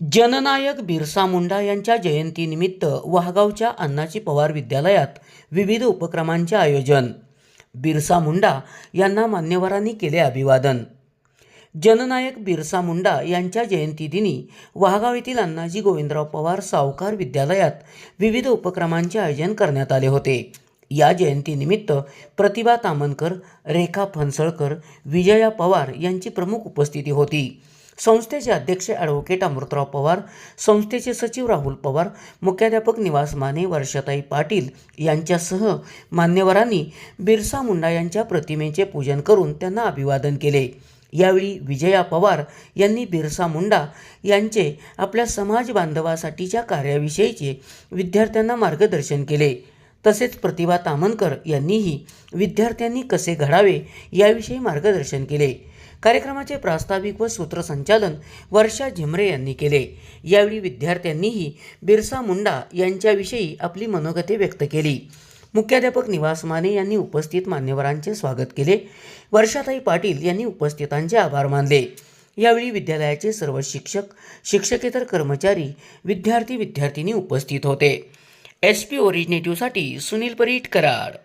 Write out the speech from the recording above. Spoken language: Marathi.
जननायक बिरसा मुंडा यांच्या जयंतीनिमित्त वाहगावच्या अण्णाची पवार विद्यालयात विविध उपक्रमांचे आयोजन. बिरसा मुंडा यांना मान्यवरांनी केले अभिवादन. जननायक बिरसा मुंडा यांच्या जयंतीदिनी वाहगाव येथील अण्णाजी गोविंदराव पवार सावकार विद्यालयात विविध उपक्रमांचे आयोजन करण्यात आले होते. या जयंतीनिमित्त प्रतिभा तामनकर रेखा फणसळकर विजया पवार यांची प्रमुख उपस्थिती होती. संस्थेचे अध्यक्ष ॲडव्होकेट अमृतराव पवार संस्थेचे सचिव राहुल पवार मुख्याध्यापक निवास माने वर्षाताई पाटील यांच्यासह मान्यवरांनी बिरसा मुंडा यांच्या प्रतिमेचे पूजन करून त्यांना अभिवादन केले. यावेळी विजया पवार यांनी बिरसा मुंडा यांचे आपल्या समाज बांधवासाठीच्या कार्याविषयीचे विद्यार्थ्यांना मार्गदर्शन केले. तसेच प्रतिभा तामनकर यांनीही विद्यार्थ्यांनी कसे घडावे याविषयी मार्गदर्शन केले. कार्यक्रमाचे प्रास्ताविक व सूत्रसंचालन वर्षा झिमरे यांनी केले. यावेळी विद्यार्थ्यांनीही बिरसा मुंडा यांच्याविषयी आपली मनोगते व्यक्त केली. मुख्याध्यापक निवास माने यांनी उपस्थित मान्यवरांचे स्वागत केले. वर्षाताई पाटील यांनी उपस्थितांचे आभार मानले. यावेळी विद्यालयाचे सर्व शिक्षक शिक्षकेतर कर्मचारी विद्यार्थी विद्यार्थिनी उपस्थित होते. एस पी ओरिजिनेटिव्हसाठी सुनील परीट कराड.